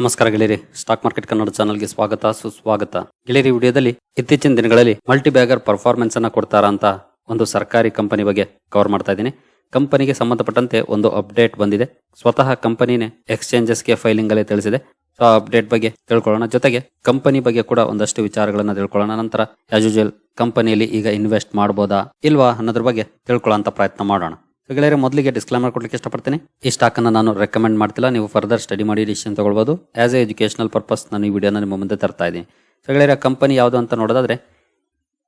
ನಮಸ್ಕಾರ ಗೆಳೆಯರಿ. Stock market Kannada ಚಾನಲ್ಗೆ ಸ್ವಾಗತ, ಸುಸ್ವಾಗತ. ಗೆಳೆಯರಿ ವಿಡಿಯೋದಲ್ಲಿ ಇತ್ತೀಚಿನ ದಿನಗಳಲ್ಲಿ ಮಲ್ಟಿ ಬ್ಯಾಗರ್ ಪರ್ಫಾರ್ಮೆನ್ಸ್ ಅನ್ನ ಕೊಡ್ತಾರ ಅಂತ ಒಂದು ಸರ್ಕಾರಿ ಕಂಪನಿ ಬಗ್ಗೆ ಕವರ್ ಮಾಡ್ತಾ ಇದ್ದೀನಿ. ಕಂಪನಿಗೆ ಸಂಬಂಧಪಟ್ಟಂತೆ ಒಂದು ಅಪ್ಡೇಟ್ ಬಂದಿದೆ. ಸ್ವತಃ ಕಂಪನಿನೇ ಎಕ್ಸ್ಚೇಂಜಸ್ಗೆ ಫೈಲಿಂಗ್ ಅಲ್ಲಿ ತಿಳಿಸಿದೆ. ಸೊ ಆ ಅಪ್ಡೇಟ್ ಬಗ್ಗೆ ತಿಳ್ಕೊಳ್ಳೋಣ. ಜೊತೆಗೆ ಕಂಪನಿ ಬಗ್ಗೆ ಕೂಡ ಒಂದಷ್ಟು ವಿಚಾರಗಳನ್ನ ತಿಳ್ಕೊಳ್ಳೋಣ. ನಂತರ ಆಸ್ ಕಂಪನಿಯಲ್ಲಿ ಈಗ ಇನ್ವೆಸ್ಟ್ ಮಾಡ್ಬೋದಾ ಇಲ್ವಾ ಅನ್ನೋದ್ರ ಬಗ್ಗೆ ತಿಳ್ಕೊಳ್ಳೋ ಪ್ರಯತ್ನ ಮಾಡೋಣ. ಗೆಳೆಯರೆ, ಮೊದಲಿಗೆ ಡಿಸ್ಕ್ಲೈಮರ್ ಕೊಡ್ಲಿಕ್ಕೆ ಇಷ್ಟಪಡ್ತೀನಿ. ಈ ಸ್ಟಾಕ್ ಅನ್ನ ನಾನು ರೆಕಮೆಂಡ್ ಮಾಡ್ತಿಲ್ಲ. ನೀವು ಫರ್ದರ್ ಸ್ಟಡಿ ಮಾಡಿ ಡಿಸಿಷನ್ ತಗೊಳ್ಬೋದು. ಆಸ್ ಎ ಎಜುಕೇಶನಲ್ ಪರ್ಪಸ್ ನಾನು ಈ ವಿಡಿಯೋನ ನಿಮ್ಮ ಮುಂದೆ ತರ್ತಾ ಇದ್ದೀನಿ. ಸೊ ಗೆಳೆಯರೆ ಕಂಪನಿ ಯಾವುದು ಅಂತ ನೋಡೋದಾದ್ರೆ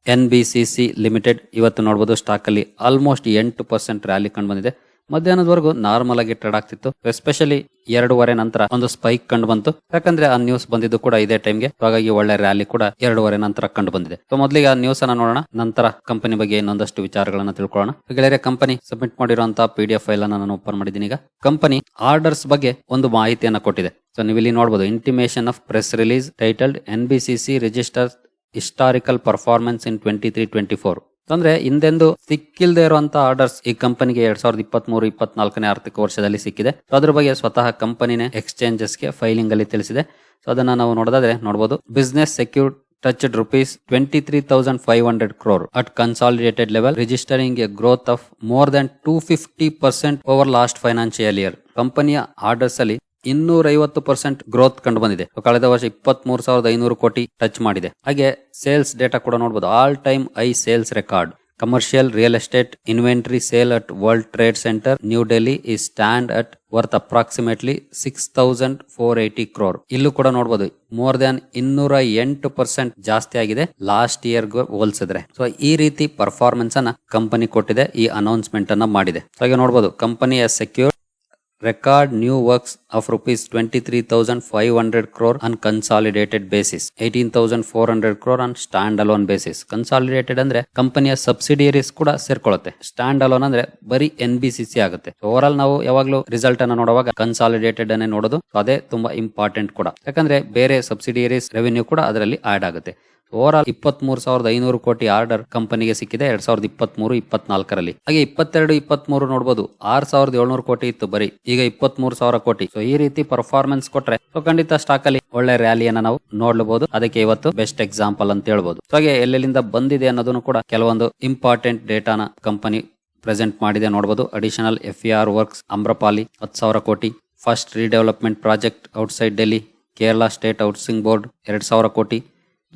N B C C limited ಇವತ್ತು ನೋಡ್ಬೋದು ಸ್ಟಾಕಲ್ಲಿ ಆಲ್ಮೋಸ್ಟ್ ಎಂಟು ಪರ್ಸೆಂಟ್ ರ್ಯಾಲಿ ಕಂಡು ಬಂದಿದೆ. ಮಧ್ಯಾಹ್ನದವರೆಗೂ ನಾರ್ಮಲ್ ಆಗಿ ಟ್ರೇಡ್ ಆಗ್ತಿತ್ತು. ಎಸ್ಪೆಷಲಿ ಎರಡೂವರೆ ನಂತರ ಒಂದು ಸ್ಪೈಕ್ ಕಂಡು ಬಂತು. ಯಾಕಂದ್ರೆ ಆ ನ್ಯೂಸ್ ಬಂದಿದ್ದು ಕೂಡ ಇದೇ ಟೈಮ್ಗೆ ಹಾಗಾಗಿ ಒಳ್ಳೆ ರ್ಯಾಲಿ ಕೂಡ ಎರಡೂವರೆ ನಂತರ ಕಂಡು ಬಂದಿದೆ. ಸೊ ಮೊದಲಿಗೆ ಆ ನ್ಯೂಸ್ ಅನ್ನ ನೋಡೋಣ. ನಂತರ ಕಂಪನಿ ಬಗ್ಗೆ ಇನ್ನೊಂದಷ್ಟು ವಿಚಾರಗಳನ್ನ ತಿಳ್ಕೊಳ್ಳೋಣ. ಗೆಳೆಯರೆ ಕಂಪನಿ ಸಬ್ಮಿಟ್ ಮಾಡಿರುವಂತಹ ಪಿ ಡಿ ಎಫ್ ಫೈಲ್ ಅನ್ನ ನಾನು ಓಪನ್ ಮಾಡಿದ್ದೀನಿ ಈಗ. ಕಂಪನಿ ಆರ್ಡರ್ಸ್ ಬಗ್ಗೆ ಒಂದು ಮಾಹಿತಿಯನ್ನ ಕೊಟ್ಟಿದೆ. ಸೊ ನೀವು ಇಲ್ಲಿ ನೋಡಬಹುದು intimation of press release titled N B C register historical performance in twenty three twenty four ಅಂದ್ರೆ ಹಿಂದೆಂದು ಸಿಕ್ಕಿಲ್ದೇ ಇರುವಂತ ಆರ್ಡರ್ಸ್ ಈ ಕಂಪನಿಗೆ ಎರಡ್ ಸಾವಿರದ ಇಪ್ಪತ್ತ್ ಮೂರು ಇಪ್ಪತ್ನಾಲ್ಕನೇ ಆರ್ಥಿಕ ವರ್ಷದಲ್ಲಿ ಸಿಕ್ಕಿದೆ. ಅದ್ರ ಬಗ್ಗೆ ಸ್ವತಃ ಕಂಪನಿನೇ ಎಕ್ಸ್ಚೇಂಜಸ್ಗೆ ಫೈಲಿಂಗ್ ಅಲ್ಲಿ ತಿಳಿಸಿದೆ. ಸೊ ಅದನ್ನ ನಾವು ನೋಡೋದಾದ್ರೆ ನೋಡಬಹುದು business secured touched rupees 23,500 crore at consolidated level, registering a growth of more than 250% over last financial year ಕಂಪನಿಯ ಆರ್ಡರ್ಸ್ ಅಲ್ಲಿ ಇನ್ನೂರ ಐವತ್ತು ಪರ್ಸೆಂಟ್ ಗ್ರೋತ್ ಕಂಡು ಬಂದಿದೆ. ಕಳೆದ ವರ್ಷ ಇಪ್ಪತ್ತ್ ಮೂರು ಸಾವಿರದ ಐನೂರು ಕೋಟಿ ಟಚ್ ಮಾಡಿದೆ. ಹಾಗೆ ಸೇಲ್ಸ್ ಡೇಟಾ ಕೂಡ ನೋಡಬಹುದು all time high sales record commercial real estate inventory sale at world trade centre new Delhi ಈ stand at worth approximately six thousand four eighty crore ಇಲ್ಲೂ ಕೂಡ ನೋಡಬಹುದು ಮೋರ್ ದನ್ ಇನ್ನೂರ ಎಂಟು ಪರ್ಸೆಂಟ್ ಜಾಸ್ತಿ ಆಗಿದೆ. ಲಾಸ್ಟ್ ಇಯರ್ ಹೋಲಿಸಿದ್ರೆ. ಸೊ ಈ ರೀತಿ ಪರ್ಫಾರ್ಮೆನ್ಸ್ ಅನ್ನ ಕಂಪನಿ ಕೊಟ್ಟಿದೆ. ಈ ಅನೌನ್ಸ್ಮೆಂಟ್ ಅನ್ನ ಮಾಡಿದೆ. ಹಾಗೆ ನೋಡಬಹುದು company secure record new works of rupees 23,500 crore on consolidated basis 18,400 crore on standalone basis. Consolidated ಅಂದ್ರೆ ಕಂಪನಿಯ ಸಬ್ಸಿಡಿಯರೀಸ್ ಕೂಡ ಸೇರ್ಕೊಳ್ಳುತ್ತೆ. ಸ್ಟ್ಯಾಂಡ್ ಅಲೋನ್ ಅಂದ್ರೆ ಬರೀ ಎನ್ ಬಿ ಸಿ ಸಿ ಆಗುತ್ತೆ. ಓವರ್ ಆಲ್ ನಾವು ಯಾವಾಗಲೂ ರಿಸಲ್ಟ್ ಅನ್ನ ನೋಡುವಾಗ ಕನ್ಸಾಲಿಡೇಟೆಡ್ ಅನ್ನೇ ನೋಡೋದು. ಅದೇ ತುಂಬಾ ಇಂಪಾರ್ಟೆಂಟ್ ಕೂಡ. ಯಾಕಂದ್ರೆ ಬೇರೆ ಸಬ್ಸಿಡಿಯರೀಸ್ ರೆವೆನ್ಯೂ ಕೂಡ ಅದರಲ್ಲಿ ಆಡ್ ಆಗುತ್ತೆ. ಓವರ್ ಆಲ್ ಇಪ್ಪತ್ತ್ ಮೂರು ಸಾವಿರದ ಐನೂರು ಕೋಟಿ ಆರ್ಡರ್ ಕಂಪನಿಗೆ ಸಿಕ್ಕಿದೆ, ಎರಡ್ ಸಾವಿರದ ಇಪ್ಪತ್ತ್ ಮೂರು ಇಪ್ಪತ್ನಾಲ್ಕರಲ್ಲಿ. ಹಾಗೆ ಇಪ್ಪತ್ತೆರಡು ಇಪ್ಪತ್ತ್ ಮೂರು ನೋಡಬಹುದು ಆರ್ ಸಾವಿರದ ಏಳ್ನೂರು ಕೋಟಿ ಇತ್ತು ಬರೀ. ಈಗ ಇಪ್ಪತ್ತ್ ಮೂರು ಸಾವಿರ ಕೋಟಿ. ಸೊ ಈ ರೀತಿ ಪರ್ಫಾರ್ಮೆನ್ಸ್ ಕೊಟ್ರೆ ಸೊ ಖಂಡಿತ ಸ್ಟಾಕ್ ಅಲ್ಲಿ ಒಳ್ಳೆ ರ್ಯಾಲಿಯನ್ನ ನಾವು ನೋಡಬಹುದು ಅದಕ್ಕೆ ಇವತ್ತು ಬೆಸ್ಟ್ ಎಕ್ಸಾಂಪಲ್ ಅಂತ ಹೇಳ್ಬೋದು. ಸೊ ಹಾಗೆ ಎಲ್ಲೆಲ್ಲಿಂದ ಬಂದಿದೆ ಅನ್ನೋದನ್ನು ಕೂಡ ಕೆಲವೊಂದು ಇಂಪಾರ್ಟೆಂಟ್ ಡೇಟಾನ ಕಂಪನಿ ಪ್ರೆಸೆಂಟ್ ಮಾಡಿದೆ ನೋಡಬಹುದು additional F E R works Amrapali ಹತ್ತು ಸಾವಿರ ಕೋಟಿ. First redevelopment project outside Delhi Kerala state housing board ಎರಡ್ ಸಾವಿರ ಕೋಟಿ.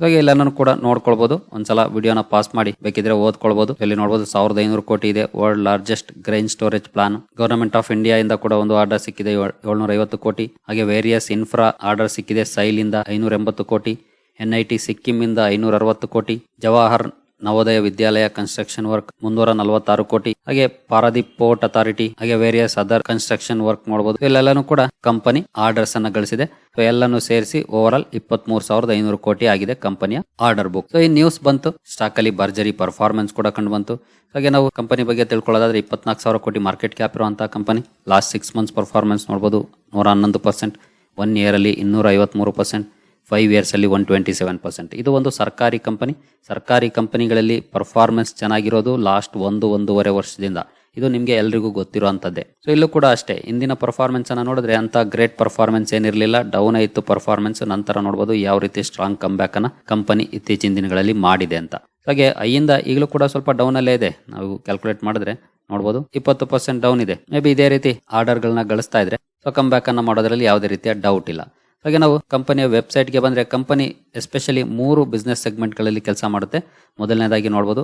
ಹಾಗೆ ಎಲ್ಲಾನು ಕೂಡ ನೋಡ್ಕೊಳ್ಬಹುದು ಒಂದ್ಸಲ ವಿಡಿಯೋನ ಪಾಸ್ ಮಾಡಿ, ಬೇಕಿದ್ರೆ ಓದ್ಕೊಳ್ಬಹುದು ಇಲ್ಲಿ ನೋಡಬಹುದು ಸಾವಿರದ ಐನೂರು ಕೋಟಿ ಇದೆ. World largest grain storage plan government of India ಇಂದ ಕೂಡ ಒಂದು ಆರ್ಡರ್ ಸಿಕ್ಕಿದೆ. ಏಳ್ನೂರ ಐವತ್ತು ಕೋಟಿ. ಹಾಗೆ ವೇರಿಯಸ್ ಇನ್ಫ್ರಾ ಆರ್ಡರ್ ಸಿಕ್ಕಿದೆ. ಸೈಲ್ ಇಂದ ಐನೂರ ಎಂಬತ್ತು ಕೋಟಿ. ಎನ್ ಐ ಟಿ ಸಿಕ್ಕಿಂ ಇಂದ ಐನೂರ ಅರವತ್ತು ಕೋಟಿ. ಜವಾಹರ್ ನವೋದಯ ವಿದ್ಯಾಲಯ ಕನ್ಸ್ಟ್ರಕ್ಷನ್ ವರ್ಕ್ ಮುನ್ನೂರ ನಲವತ್ತಾರು ಕೋಟಿ. ಹಾಗೆ ಪಾರಾದೀಪ್ ಪೋರ್ಟ್ ಅಥಾರಿಟಿ ಹಾಗೆ ವೇರಿಯಸ್ ಅದರ್ ಕನ್ಸ್ಟ್ರಕ್ಷನ್ ವರ್ಕ್ ಮಾಡಬಹುದು ಇಲ್ಲೆಲ್ಲಾನು ಕೂಡ ಕಂಪನಿ ಆರ್ಡರ್ಸ್ ಅನ್ನ ಗಳಿಸಿದೆ. ಸೊ ಎಲ್ಲಾನು ಸೇರಿಸಿ ಓವರ್ ಆಲ್ ಇಪ್ಪತ್ತ್ ಸಾವಿರದ ಐನೂರು ಕೋಟಿ ಆಗಿದೆ ಕಂಪನಿಯ ಆರ್ಡರ್ ಬುಕ್ ಸೊ ಈ ನ್ಯೂಸ್ ಬಂತು ಸ್ಟಾಕ್ ಅಲ್ಲಿ ಭರ್ಜರಿ ಪರ್ಫಾರ್ಮೆನ್ಸ್ ಕೂಡ ಕಂಡು ಬಂತು. ಹಾಗೆ ನಾವು ಕಂಪನಿ ಬಗ್ಗೆ ತಿಳ್ಕೊಳ್ಳೋದಾದ್ರೆ ಇಪ್ಪತ್ನಾಲ್ಕು ಸಾವಿರ ಕೋಟಿ ಮಾರ್ಕೆಟ್ ಕ್ಯಾಪ್ ಇರುವಂತಹ company last six months performance ನೋಡಬಹುದು ನೂರ ಹನ್ನೊಂದು ಪರ್ಸೆಂಟ್ ಒನ್ ಇಯರ್ ಅಲ್ಲಿ ಇನ್ನೂರ ಐವತ್ಮೂರು ಪರ್ಸೆಂಟ್ ಫೈವ್ ಇಯರ್ಸ್ ಅಲ್ಲಿ ಒನ್ ಟ್ವೆಂಟಿ ಸೆವೆನ್ ಪರ್ಸೆಂಟ್ ಇದು ಒಂದು ಸರ್ಕಾರಿ ಕಂಪನಿ. ಸರ್ಕಾರಿ ಕಂಪನಿಗಳಲ್ಲಿ ಪರ್ಫಾರ್ಮೆನ್ಸ್ ಚೆನ್ನಾಗಿರೋದು ಲಾಸ್ಟ್ ಒಂದು, ಒಂದೂವರೆ ವರ್ಷದಿಂದ. ಇದು ನಿಮಗೆ ಎಲ್ರಿಗೂ ಗೊತ್ತಿರುವಂಥದ್ದೇ ಸೊ ಇಲ್ಲೂ ಕೂಡ ಅಷ್ಟೇ. ಇಂದಿನ ಪರ್ಫಾರ್ಮೆನ್ಸ್ ಅನ್ನ ನೋಡಿದ್ರೆ ಅಂತ ಗ್ರೇಟ್ ಪರ್ಫಾರ್ಮೆನ್ಸ್ ಏನಿರಲಿಲ್ಲ. ಡೌನ್ ಆಯಿತು ಪರ್ಫಾರ್ಮೆನ್ಸ್ ನಂತರ ನೋಡಬಹುದು ಯಾವ ರೀತಿ ಸ್ಟ್ರಾಂಗ್ ಕಮ್ ಬ್ಯಾಕ್ ಅನ್ನ ಕಂಪನಿ ಇತ್ತೀಚಿನ ದಿನಗಳಲ್ಲಿ ಮಾಡಿದೆ ಅಂತ. ಹಾಗೆ ಐಯಿಂದ ಈಗಲೂ ಕೂಡ ಸ್ವಲ್ಪ ಡೌನ್ ಅಲ್ಲೇ ಇದೆ. ನಾವು ಕ್ಯಾಲ್ಕುಲೇಟ್ ಮಾಡಿದ್ರೆ ನೋಡಬಹುದು ಇಪ್ಪತ್ತು ಪರ್ಸೆಂಟ್ ಡೌನ್ ಇದೆ. ಮೇ ಬಿ ಇದೇ ರೀತಿ ಆರ್ಡರ್ ಗಳನ್ನ ಗಳಿಸ್ತಾ ಇದ್ರೆ ಸೊ ಕಮ್ ಬ್ಯಾಕ್ ಅನ್ನ ಮಾಡೋದ್ರಲ್ಲಿ ಯಾವುದೇ ರೀತಿಯ ಡೌಟ್ ಇಲ್ಲ. ಹಾಗೆ ನಾವು ಕಂಪನಿಯ ವೆಬ್ಸೈಟ್ಗೆ ಬಂದರೆ ಕಂಪನಿ ಎಸ್ಪೆಷಲಿ ಮೂರು ಬಿಸ್ನೆಸ್ ಸೆಗ್ಮೆಂಟ್ಗಳಲ್ಲಿ ಕೆಲಸ ಮಾಡುತ್ತೆ. ಮೊದಲನೇದಾಗಿ ನೋಡ್ಬೋದು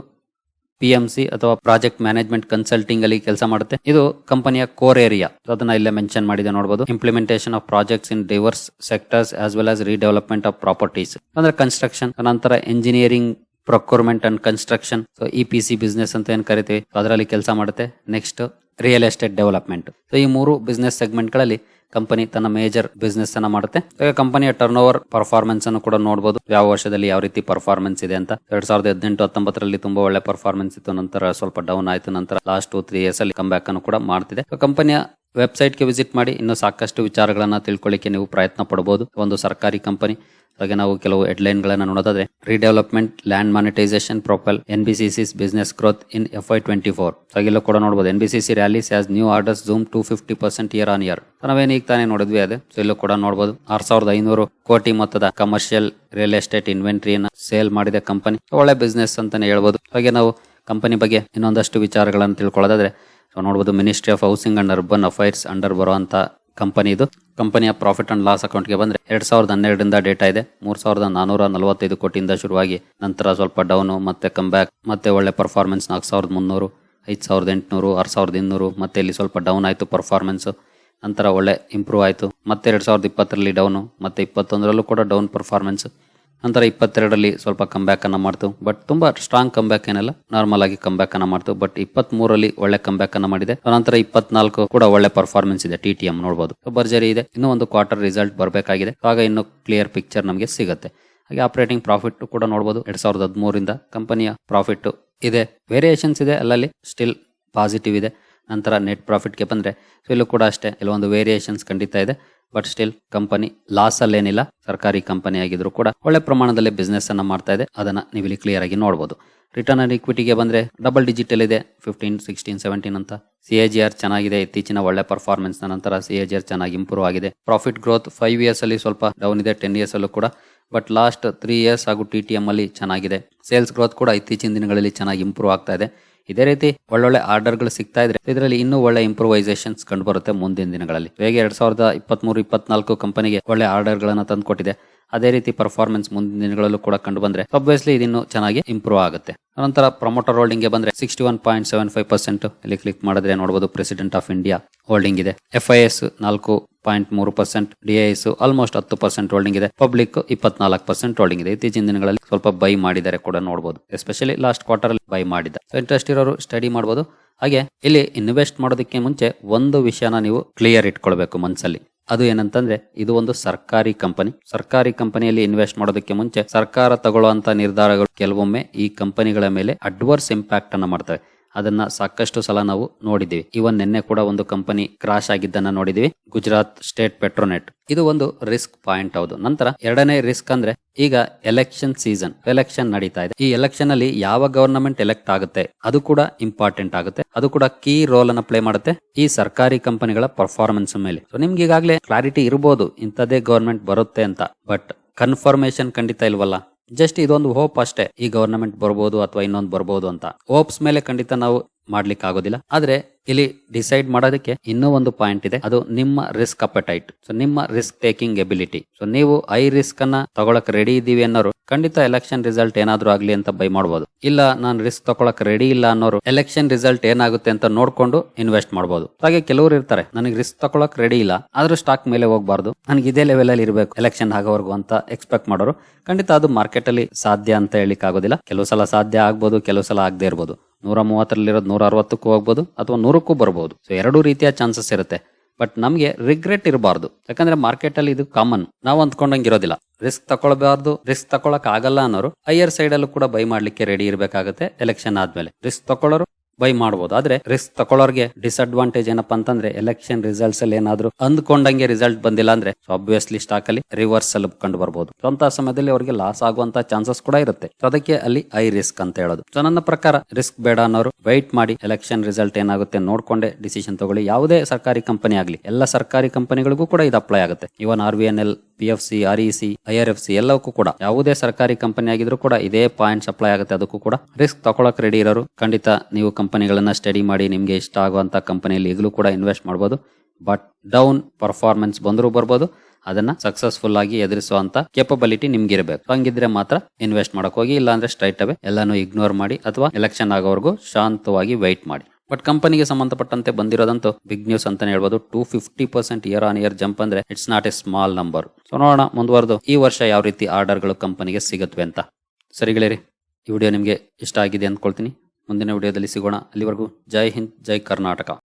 ಪಿ ಎಂ ಸಿ ಅಥವಾ ಪ್ರಾಜೆಕ್ಟ್ ಮ್ಯಾನೇಜ್ಮೆಂಟ್ ಕನ್ಸಲ್ಟಿಂಗ್ ಅಲ್ಲಿ ಕೆಲಸ ಮಾಡುತ್ತೆ. ಇದು ಕಂಪನಿಯ ಕೋರ್ ಏರಿಯಾ. ಅದನ್ನ ಇಲ್ಲೇ ಮೆನ್ಷನ್ ಮಾಡಿದೆ ನೋಡಬಹುದು implementation of projects in diverse sectors as well as redevelopment of properties ಅಂದ್ರೆ ಕನ್ಸ್ಟ್ರಕ್ಷನ್ ನಂತರ engineering procurement and construction so E P C business ಅಂತ ಏನ್ ಕರಿತೀವಿ? ಅದರಲ್ಲಿ ಕೆಲಸ ಮಾಡುತ್ತೆ. Next real estate development so ಈ ಮೂರು ಬಿಸ್ನೆಸ್ ಸೆಗ್ಮೆಂಟ್ಗಳಲ್ಲಿ ಕಂಪನಿ ತನ್ನ ಮೇಜರ್ ಬಿಸ್ನೆಸ್ ಅನ್ನ ಮಾಡುತ್ತೆ. ಕಂಪನಿಯ ಟರ್ನ್ ಓವರ್ ಪರ್ಫಾರ್ಮೆನ್ಸ್ ಅನ್ನು ಕೂಡ ನೋಡಬಹುದು ಯಾವ ವರ್ಷದಲ್ಲಿ ಯಾವ ರೀತಿ ಪರ್ಫಾರ್ಮೆನ್ಸ್ ಇದೆ ಅಂತ. ಎರಡ್ ಸಾವಿರದ ಹದಿನೆಂಟು, ಹತ್ತೊಂಬತ್ತರಲ್ಲಿ ತುಂಬಾ ಒಳ್ಳೆ ಪರ್ಫಾರ್ಮೆನ್ಸ್ ಇತ್ತು. ನಂತರ ಸ್ವಲ್ಪ ಡೌನ್ ಆಯಿತು. ನಂತರ ಲಾಸ್ಟ್ ಟೂ ತ್ರೀ ಇಯರ್ಸ್ ಅಲ್ಲಿ ಕಮ್ ಬ್ಯಾಕ್ ಅನ್ನು ಕೂಡ ಮಾಡ್ತಿದೆ. ಕಂಪನಿಯ ವೆಬ್ಸೈಟ್ಗೆ ವಿಸಿಟ್ ಮಾಡಿ. ಇನ್ನೂ ಸಾಕಷ್ಟು ವಿಚಾರಗಳನ್ನು ತಿಳ್ಕೊಳ್ಳಿಕ್ಕೆ ನೀವು ಪ್ರಯತ್ನ ಪಡಬಹುದು ಒಂದು ಸರ್ಕಾರಿ ಕಂಪನಿ. ಹಾಗೆ ನಾವು ಕೆಲವು ಹೆಡ್ಲೈನ್ಗಳನ್ನು ನೋಡೋದಾದ್ರೆ, redevelopment, land monetisation propel N B C C's business growth in F Y twenty four. ಹಾಗೆಲ್ಲ ಕೂಡ ನೋಡಬಹುದು N B C C rallies as new orders zoom to fifty percent year on year ನಾವೇನು ಈಗ ತಾನೇ ನೋಡಿದ್ವಿ ಅದೇ. ಸೊ ಇಲ್ಲೂ ಕೂಡ ನೋಡಬಹುದು ಆರ್ ಸಾವಿರದ ಐನೂರು ಕೋಟಿ ಮೊತ್ತದ ಕಮರ್ಷಿಯಲ್ ರಿಯಲ್ ಎಸ್ಟೇಟ್ ಇನ್ವೆಂಟ್ರಿಯನ್ನು ಸೇಲ್ ಮಾಡಿದ ಕಂಪನಿ ಒಳ್ಳೆ ಬಿಸ್ನೆಸ್ ಅಂತಾನೆ ಹೇಳ್ಬೋದು. ಹಾಗೆ ನಾವು ಕಂಪನಿ ಬಗ್ಗೆ ಇನ್ನೊಂದಷ್ಟು ವಿಚಾರಗಳನ್ನು ತಿಳ್ಕೊಳ್ಳೋದಾದ್ರೆ ಸೊ ನೋಡ್ಬೋದು ministry of housing and urban affairs under ಬರುವಂತ ಕಂಪನಿ ಇದು. ಕಂಪನಿಯ ಪ್ರಾಫಿಟ್ ಅಂಡ್ ಲಾಸ್ ಅಕೌಂಟ್ಗೆ ಬಂದ್ರೆ ಎರಡ್ ಸಾವಿರದ ಹನ್ನೆರಡರಿಂದ ಡೇಟಾ ಇದೆ. ಮೂರ್ ಸಾವಿರದ ನಾನೂರ ನಲವತ್ತೈದು ಕೋಟಿಯಿಂದ ಶುರುವಾಗಿ ನಂತರ ಸ್ವಲ್ಪ ಡೌನು ಮತ್ತೆ ಕಮ್ ಬ್ಯಾಕ್ ಮತ್ತೆ ಒಳ್ಳೆ ಪರ್ಫಾರ್ಮೆನ್ಸ್ ನಾಲ್ಕು ಸಾವಿರದ ಮುನ್ನೂರು, ಐದು ಸಾವಿರದ ಎಂಟುನೂರು, ಆರು ಸಾವಿರದ ಇನ್ನೂರು, ಮತ್ತೆ ಇಲ್ಲಿ ಸ್ವಲ್ಪ ಡೌನ್ ಆಯಿತು ಪರ್ಫಾರ್ಮೆನ್ಸ್ ನಂತರ ಒಳ್ಳೆ ಇಂಪ್ರೂವ್ ಆಯಿತು. ಮತ್ತೆ ಎರಡು ಸಾವಿರದ ಇಪ್ಪತ್ತರಲ್ಲಿ ಡೌನು ಮತ್ತೆ ಇಪ್ಪತ್ತೊಂದರಲ್ಲೂ ಕೂಡ ಡೌನ್ ಪರ್ಫಾರ್ಮೆನ್ಸ್ ನಂತರ ಇಪ್ಪತ್ತೆರಡರಲ್ಲಿ ಸ್ವಲ್ಪ ಕಂಬ್ಯಾಕ್ ಅನ್ನ ಮಾಡ್ತು. ಬಟ್ ತುಂಬಾ ಸ್ಟ್ರಾಂಗ್ ಕಂಬ್ಯಾಕ್ ಏನಲ್ಲ ನಾರ್ಮಲ್ ಆಗಿ ಕಂಬ್ಯಾಕ್ ಅನ್ನ ಮಾಡ್ತು. ಬಟ್ ಇಪ್ಪತ್ತ್ ಮೂರಲ್ಲಿ ಒಳ್ಳೆ ಕಂಬ್ಯಾಕ್ ಅನ್ನ ಮಾಡಿದೆ. ನಂತರ ಇಪ್ಪತ್ನಾಲ್ಕು ಕೂಡ ಒಳ್ಳೆ ಪರ್ಫಾರ್ಮೆನ್ಸ್ ಇದೆ ಟಿ ಟಿ ಎಂ ನೋಡಬಹುದು ಭರ್ಜರಿ ಇದೆ. ಇನ್ನೂ ಒಂದು ಕ್ವಾರ್ಟರ್ ರಿಸಲ್ಟ್ ಬರಬೇಕಾಗಿದೆ. ಆಗ ಇನ್ನು ಕ್ಲಿಯರ್ ಪಿಕ್ಚರ್ ನಮಗೆ ಸಿಗುತ್ತೆ. ಹಾಗೆ ಆಪರೇಟಿಂಗ್ ಪ್ರಾಫಿಟ್ ಕೂಡ ನೋಡಬಹುದು ಎರಡ್ ಸಾವಿರದ ಹದಿಮೂರಿಂದ ಕಂಪನಿಯ ಪ್ರಾಫಿಟ್ ಇದೆ. ವೇರಿಯೇಷನ್ಸ್ ಇದೆ ಅಲ್ಲಲ್ಲಿ. ಸ್ಟಿಲ್ ಪಾಸಿಟಿವ್ ಇದೆ. ನಂತರ ನೆಟ್ ಪ್ರಾಫಿಟ್ಗೆ ಬಂದರೆ ಸೊ ಇಲ್ಲೂ ಕೂಡ ಅಷ್ಟೇ. ಇಲ್ಲೊಂದು ವೇರಿಯೇಷನ್ಸ್ ಖಂಡಿತ ಇದೆ. ಬಟ್ ಸ್ಟಿಲ್ ಕಂಪನಿ ಲಾಸ್ ಅಲ್ಲೇನಿಲ್ಲ ಸರ್ಕಾರಿ ಕಂಪನಿ ಆಗಿದ್ರು ಕೂಡ ಒಳ್ಳೆ ಪ್ರಮಾಣದಲ್ಲಿ ಬಿಸ್ನೆಸ್ ಅನ್ನ ಮಾಡ್ತಾ ಇದೆ. ಅದನ್ನ ನೀವು ಇಲ್ಲಿ ಕ್ಲಿಯರ್ ಆಗಿ ನೋಡಬಹುದು ರಿಟರ್ನ್ ಆನ್ ಇಕ್ವಿಟಿಗೆ ಬಂದ್ರೆ ಡಬಲ್ ಡಿಜಿಟಲ್ ಇದೆ ಫಿಫ್ಟೀನ್ ಸಿಕ್ಸ್ಟೀನ್ ಸೆವೆಂಟೀನ್ ಅಂತ. ಸಿ ಎ ಜಿ ಆರ್ ಚೆನ್ನಾಗಿದೆ, ಇತ್ತೀಚಿನ ಒಳ್ಳೆ ಪರ್ಫಾರ್ಮೆನ್ಸ್ ನಂತರ ಸಿ ಎ ಜಿ ಆರ್ ಚೆನ್ನಾಗಿ ಇಂಪ್ರೂವ್ ಆಗಿದೆ. ಪ್ರಾಫಿಟ್ ಗ್ರೋತ್ ಫೈವ್ ಇಯರ್ಸ್ ಅಲ್ಲಿ ಸ್ವಲ್ಪ ಡೌನ್ ಇದೆ ಟೆನ್ ಇಯರ್ಸ್ ಅಲ್ಲೂ ಕೂಡ. ಬಟ್ ಲಾಸ್ಟ್ ತ್ರೀ ಇಯರ್ಸ್ ಹಾಗೂ ಟಿ ಟಿ ಎಂ ಅಲ್ಲಿ ಚೆನ್ನಾಗಿದೆ. ಸೇಲ್ಸ್ ಗ್ರೋತ್ ಕೂಡ ಇತ್ತೀಚಿನ ದಿನಗಳಲ್ಲಿ ಚೆನ್ನಾಗಿ ಇಂಪ್ರೂವ್ ಆಗ್ತಾ ಇದೆ. ಇದೇ ರೀತಿ ಒಳ್ಳೊಳ್ಳೆ ಆರ್ಡರ್ಗಳು ಸಿಗ್ತಾ ಇದ್ರೆ ಇದರಲ್ಲಿ ಇನ್ನೂ ಒಳ್ಳೆ ಇಂಪ್ರೂವೈಸೇಷನ್ಸ್ ಕಂಡು ಬರುತ್ತೆ ಮುಂದಿನ ದಿನಗಳಲ್ಲಿ. ಹೇಗೆ ಎರಡ್ ಸಾವಿರದ ಇಪ್ಪತ್ಮೂರು, ಇಪ್ಪತ್ನಾಲ್ಕು ಕಂಪನಿಗೆ ಒಳ್ಳೆ ಆರ್ಡರ್ಗಳನ್ನು ತಂದು ಕೊಟ್ಟಿದೆ ಅದೇ ರೀತಿ ಪರ್ಫಾರ್ಮೆನ್ಸ್ ಮುಂದಿನ ದಿನಗಳಲ್ಲೂ ಕೂಡ ಕಂಡು ಬಂದ್ರೆ ಅಬ್ವಿಯಸ್ಲಿ ಇದಿನ್ನು ಚೆನ್ನಾಗಿ ಇಂಪ್ರೂವ್ ಆಗುತ್ತೆ. ನಂತರ ಪ್ರಮೋಟರ್ ಹೋಲ್ಡಿಂಗ್ಗೆ ಬಂದ್ರೆ sixty one point seven five percent ಇಲ್ಲಿ ಕ್ಲಿಕ್ ಮಾಡಿದ್ರೆ ನೋಡಬಹುದು ಪ್ರೆಸಿಡೆಂಟ್ ಆಫ್ ಇಂಡಿಯಾ ಹೋಲ್ಡಿಂಗ್ ಇದೆ. ಎಫ್ ಐ ಎಸ್ ನಾಲ್ಕು ಪಾಯಿಂಟ್ ಮೂರು ಪರ್ಸೆಂಟ್ ಡಿಐಎಸ್ ಆಲ್ಮೋಸ್ಟ್ ಹತ್ತು ಪರ್ಸೆಂಟ್ ಹೋಲ್ಡಿಂಗ್ ಇದೆ. ಪಬ್ಲಿಕ್ ಇಪ್ಪತ್ನಾಲ್ಕು ಪರ್ಸೆಂಟ್ ಹೋಲ್ಡಿಂಗ್ ಇದೆ. ಇತ್ತೀಚಿನ ದಿನಗಳಲ್ಲಿ ಸ್ವಲ್ಪ ಬೈ ಮಾಡಿದ್ದಾರೆ ಕೂಡ ನೋಡಬಹುದು ಎಸ್ಪೆಷಲಿ ಲಾಸ್ಟ್ ಕ್ವಾರ್ಟರ್ ಅಲ್ಲಿ ಬೈ ಮಾಡಿದ ಇಂಟ್ರೆಸ್ಟ್ ಇರೋರು ಸ್ಟಡಿ ಮಾಡಬಹುದು ಹಾಗೆ ಇಲ್ಲಿ ಇನ್ವೆಸ್ಟ್ ಮಾಡೋದಕ್ಕೆ ಮುಂಚೆ ಒಂದು ವಿಷಯನ ನೀವು ಕ್ಲಿಯರ್ ಇಟ್ಕೊಳ್ಬೇಕು ಮನಸ್ಸಲ್ಲಿ ಅದು ಏನಂತಂದ್ರೆ, ಇದು ಒಂದು ಸರ್ಕಾರಿ ಕಂಪನಿ. ಸರ್ಕಾರಿ ಕಂಪನಿಯಲ್ಲಿ ಇನ್ವೆಸ್ಟ್ ಮಾಡೋದಕ್ಕೆ ಮುಂಚೆ ಸರ್ಕಾರ ತಗೊಳ್ಳುವಂತ ನಿರ್ಧಾರಗಳು ಕೆಲವೊಮ್ಮೆ ಈ ಕಂಪನಿಗಳ ಮೇಲೆ ಅಡ್ವರ್ಸ್ ಇಂಪ್ಯಾಕ್ಟ್ ಅನ್ನ ಮಾಡ್ತವೆ. ಅದನ್ನ ಸಾಕಷ್ಟು ಸಲ ನಾವು ನೋಡಿದ್ದೀವಿ. ಇವನ್ ನಿನ್ನೆ ಕೂಡ ಒಂದು ಕಂಪನಿ ಕ್ರಾಶ್ ಆಗಿದ್ದನ್ನ ನೋಡಿದ್ವಿ ಗುಜರಾತ್ ಸ್ಟೇಟ್ ಪೆಟ್ರೋನೆಟ್. ಇದು ಒಂದು ರಿಸ್ಕ್ ಪಾಯಿಂಟ್ ಹೌದು. ನಂತರ ಎರಡನೇ ರಿಸ್ಕ್ ಅಂದ್ರೆ ಈಗ ಎಲೆಕ್ಷನ್ ಸೀಸನ್. ಎಲೆಕ್ಷನ್ ನಡೀತಾ ಇದೆ. ಈ ಎಲೆಕ್ಷನ್ ಅಲ್ಲಿ ಯಾವ ಗವರ್ನಮೆಂಟ್ ಎಲೆಕ್ಟ್ ಆಗುತ್ತೆ, ಅದು ಕೂಡ ಇಂಪಾರ್ಟೆಂಟ್ ಆಗುತ್ತೆ. ಅದು ಕೂಡ ಕೀ ರೋಲ್ ಅನ್ನ ಪ್ಲೇ ಮಾಡುತ್ತೆ ಈ ಸರ್ಕಾರಿ ಕಂಪನಿಗಳ ಪರ್ಫಾರ್ಮೆನ್ಸ್ ಮೇಲೆ. ಸೊ ನಿಮ್ಗೆ ಈಗಾಗಲೇ ಕ್ಲಾರಿಟಿ ಇರಬಹುದು ಇಂಥದೇ ಗವರ್ನಮೆಂಟ್ ಬರುತ್ತೆ ಅಂತ. ಬಟ್ ಕನ್ಫರ್ಮೇಶನ್ ಖಂಡಿತ ಇಲ್ವಲ್ಲ? ಜಸ್ಟ್ ಇದೊಂದು ಹೋಪ್ ಅಷ್ಟೇ. ಈ ಗವರ್ನಮೆಂಟ್ ಬರ್ಬೋದು ಅಥವಾ ಇನ್ನೊಂದು ಬರ್ಬೋದು ಅಂತ. ಹೋಪ್ಸ್ ಮೇಲೆ ಖಂಡಿತ ನಾವು ಮಾಡ್ಲಿಕ್ಕೆ ಆಗೋದಿಲ್ಲ ಆದ್ರೆ ಇಲ್ಲಿ ಡಿಸೈಡ್ ಮಾಡೋದಕ್ಕೆ ಇನ್ನೂ ಒಂದು ಪಾಯಿಂಟ್ ಇದೆ. ಅದು ನಿಮ್ಮ ರಿಸ್ಕ್ ಅಪಟೈಟ್ ಸೊ ನಿಮ್ಮ ರಿಸ್ಕ್ ಟೇಕಿಂಗ್ ಎಬಿಲಿಟಿ ಸೊ ನೀವು ಐ ರಿಸ್ಕ್ ಅನ್ನ ತಗೊಳಕ್ ರೆಡಿ ಇದೀವಿ ಅನ್ನೋರು ಖಂಡಿತ ಎಲೆಕ್ಷನ್ ರಿಸಲ್ಟ್ ಏನಾದ್ರೂ ಆಗ್ಲಿ ಅಂತ ಬೈ ಮಾಡಬಹುದು ಇಲ್ಲ ನಾನು ರಿಸ್ಕ್ ತಗೊಳಕ್ ರೆಡಿ ಇಲ್ಲ ಅನ್ನೋರು ಎಲೆಕ್ಷನ್ ರಿಸಲ್ಟ್ ಏನಾಗುತ್ತೆ ಅಂತ ನೋಡ್ಕೊಂಡು ಇನ್ವೆಸ್ಟ್ ಮಾಡಬಹುದು ಹಾಗೆ ಕೆಲವರು ಇರ್ತಾರೆ, ನನಗೆ ರಿಸ್ಕ್ ತಗೊಳಕ್ ರೆಡಿ ಇಲ್ಲ, ಆದ್ರೂ ಸ್ಟಾಕ್ ಮೇಲೆ ಹೋಗಬಾರ್ದು. ನನಗೆ ಇದೇ ಲೆವೆಲ್ ಅಲ್ಲಿ ಇರಬೇಕು ಎಲೆಕ್ಷನ್ ಆಗೋವರೆಗೂ ಅಂತ ಎಕ್ಸ್ಪೆಕ್ಟ್ ಮಾಡೋರು. ಖಂಡಿತ ಅದು ಮಾರ್ಕೆಟ್ ಅಲ್ಲಿ ಸಾಧ್ಯ ಅಂತ ಹೇಳಿಕ್ ಆಗೋದಿಲ್ಲ ಕೆಲವು ಸಲ ಸಾಧ್ಯ ಆಗ್ಬೋದು, ಕೆಲವು ಸಲ ಆಗದೆ ಇರ್ಬೋದು. ನೂರ ಮೂವತ್ತರಲ್ಲಿರೋದು ನೂರ ಅರವತ್ತಕ್ಕೂ ಹೋಗ್ಬೋದು ಅಥವಾ ನೂರಕ್ಕೂ ಬರ್ಬೋದು. ಸೊ ಎರಡೂ ರೀತಿಯ ಚಾನ್ಸಸ್ ಇರುತ್ತೆ. ಬಟ್ ನಮಗೆ ರಿಗ್ರೆಟ್ ಇರಬಾರ್ದು. ಯಾಕಂದ್ರೆ ಮಾರ್ಕೆಟ್ ಅಲ್ಲಿ ಇದು ಕಾಮನ್ ನಾವು ಅಂದ್ಕೊಂಡಂಗೆ ಇರೋದಿಲ್ಲ. ರಿಸ್ಕ್ ತಗೊಳ್ಬಾರ್ದು ರಿಸ್ಕ್ ತಗೊಳಕ್ ಆಗಲ್ಲ ಅನ್ನೋರು ಹೈಯರ್ ಸೈಡ್ ಅಲ್ಲೂ ಕೂಡ ಬೈ ಮಾಡ್ಲಿಕ್ಕೆ ರೆಡಿ ಇರಬೇಕಾಗುತ್ತೆ ಎಲೆಕ್ಷನ್ ಆದ್ಮೇಲೆ. ರಿಸ್ಕ್ ತಗೊಳ್ಳೋರು ಬೈ ಮಾಡಬಹುದು ಆದ್ರೆ ರಿಸ್ಕ್ ತಗೊಳ್ಳೋರ್ಗೆ ಡಿಸ್ಅಡ್ವಾಂಟೇಜ್ ಏನಪ್ಪಾ ಅಂತಂದ್ರೆ ಎಲೆಕ್ಷನ್ ರಿಸಲ್ಟ್ಸ್ ಅಲ್ಲಿ ಏನಾದ್ರು ಅಂದ್ಕೊಂಡಂಗೆ ರಿಸಲ್ಟ್ ಬಂದಿಲ್ಲ ಅಂದ್ರೆ ಆಬ್ವಿಯಸ್ಲಿ ಸ್ಟಾಕ್ ಅಲ್ಲಿ ರಿವರ್ಸಲ್ ಕಂಡು ಬರಬಹುದು ಅಂತ ಸಮಯದಲ್ಲಿ ಅವರಿಗೆ ಲಾಸ್ ಆಗುವಂತ ಚಾನ್ಸಸ್ ಕೂಡ ಇರುತ್ತೆ. ಅದಕ್ಕೆ ಅಲ್ಲಿ ಐ ರಿಸ್ಕ್ ಅಂತ ಹೇಳೋದು. ಸೊ ನನ್ನ ಪ್ರಕಾರ ರಿಸ್ಕ್ ಬೇಡ ಅನ್ನೋರು ವೈಟ್ ಮಾಡಿ ಎಲೆಕ್ಷನ್ ರಿಸಲ್ಟ್ ಏನಾಗುತ್ತೆ ನೋಡ್ಕೊಂಡೆ ಡಿಸಿಷನ್ ತಗೊಳ್ಳಿ. ಯಾವುದೇ ಸರ್ಕಾರಿ ಕಂಪನಿ ಆಗಲಿ, ಎಲ್ಲ ಸರ್ಕಾರಿ ಕಂಪನಿಗಳಿಗೂ ಕೂಡ ಇದು ಅಪ್ಲೈ ಆಗುತ್ತೆ. Even R V N L P F C R E C I R F C ಎಲ್ಲವಕ್ಕೂ ಕೂಡ, ಯಾವುದೇ ಸರ್ಕಾರಿ ಕಂಪನಿ ಆಗಿದ್ರು ಕೂಡ ಇದೇ ಪಾಯಿಂಟ್ ಸಪ್ಲೈ ಆಗುತ್ತೆ, ಅದಕ್ಕೂ ಕೂಡ ರಿಸ್ಕ್ ತಗೊಳಕ್ ರೆಡಿ ಇರೋರು, ಖಂಡಿತ ನೀವು ಕಂಪನಿಗಳನ್ನ ಸ್ಟಡಿ ಮಾಡಿ ನಿಮಗೆ ಇಷ್ಟ ಆಗುವಂತ ಕಂಪನಿಯಲ್ಲಿ ಈಗಲೂ ಕೂಡ ಇನ್ವೆಸ್ಟ್ ಮಾಡಬಹುದು ಬಟ್ ಡೌನ್ ಪರ್ಫಾರ್ಮೆನ್ಸ್ ಬಂದರೂ ಬರ್ಬೋದು, ಅದನ್ನ ಸಕ್ಸಸ್ಫುಲ್ ಆಗಿ ಎದುರಿಸುವಂತ ಕೆಪಬಿಲಿಟಿ ನಿಮ್ಗೆ ಇರಬೇಕು ಹಂಗಿದ್ರೆ ಮಾತ್ರ ಇನ್ವೆಸ್ಟ್ ಮಾಡಕ್ ಹೋಗಿ, ಇಲ್ಲಾಂದ್ರೆ ಸ್ಟ್ರೈಟ್ ಅವೇ ಎಲ್ಲಾನು ಇಗ್ನೋರ್ ಮಾಡಿ, ಅಥವಾ ಎಲೆಕ್ಷನ್ ಆಗೋವರೆಗೂ ಶಾಂತವಾಗಿ ವೈಟ್ ಮಾಡಿ. ಬಟ್ ಕಂಪನಿಗೆ ಸಂಬಂಧಪಟ್ಟಂತೆ ಬಂದಿರೋದಂತೂ ಬಿಗ್ ನ್ಯೂಸ್ ಅಂತಾನೆ ಹೇಳ್ಬೋದು. Two fifty percent year on year jump ಅಂದ್ರೆ it's not a small number so ನೋಡೋಣ ಮುಂದುವರೆದು. ಈ ವರ್ಷ ಯಾವ ರೀತಿ ಆರ್ಡರ್ಗಳು ಕಂಪನಿಗೆ ಸಿಗತ್ವೆ ಅಂತ. ಸರಿಗಳಿರಿ ಈ ವಿಡಿಯೋ ನಿಮಗೆ ಇಷ್ಟ ಆಗಿದೆ ಅಂದ್ಕೊಳ್ತೀನಿ. ಮುಂದಿನ ವಿಡಿಯೋದಲ್ಲಿ ಸಿಗೋಣ. ಅಲ್ಲಿವರೆಗೂ ಜೈ ಹಿಂದ್, ಜೈ ಕರ್ನಾಟಕ.